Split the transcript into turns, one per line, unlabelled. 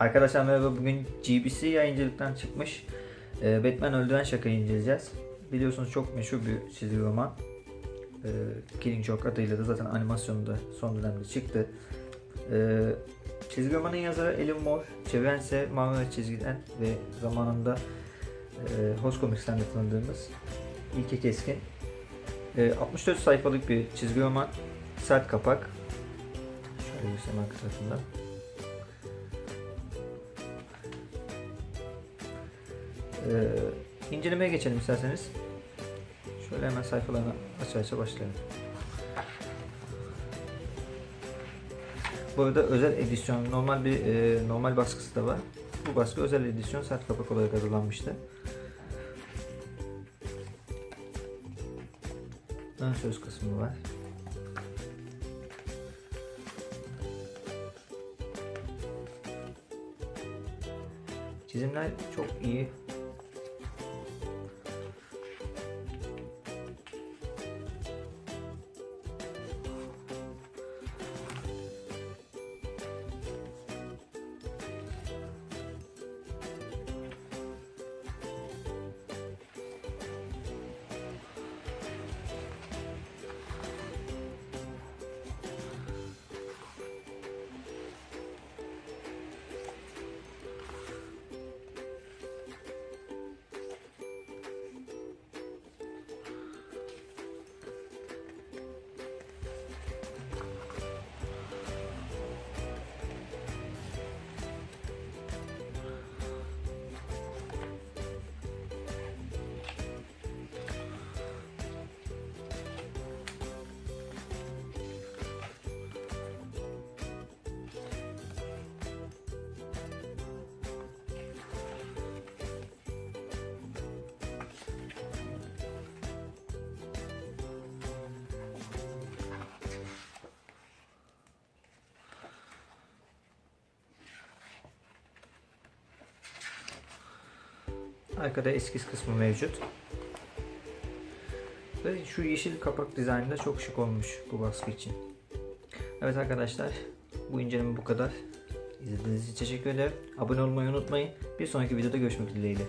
Arkadaşlar merhaba bugün GBC yayıncılıktan çıkmış e, Batman Öldüren Şaka'yı inceleyeceğiz. Biliyorsunuz çok meşhur bir çizgi roman. E, Killing Joke adıyla da zaten animasyonu da son dönemde çıktı. E, çizgi romanın yazarı Alan Moore, çeviren ise Marvel çizgiden ve zamanında e, Comics'ten de tanıdığımız İlke Keskin. E, 64 sayfalık bir çizgi roman, sert kapak. Şöyle göstereyim arka tarafından. Ee, incelemeye geçelim isterseniz. Şöyle hemen sayfalarını aça aça başlayalım. Bu arada özel edisyon, normal bir e, normal baskısı da var. Bu baskı özel edisyon sert kapak olarak hazırlanmıştı. Ön söz kısmı var. Çizimler çok iyi. Arkada eskiz kısmı mevcut. Ve şu yeşil kapak dizaynı da çok şık olmuş bu baskı için. Evet arkadaşlar bu inceleme bu kadar. İzlediğiniz için teşekkür ederim. Abone olmayı unutmayın. Bir sonraki videoda görüşmek dileğiyle.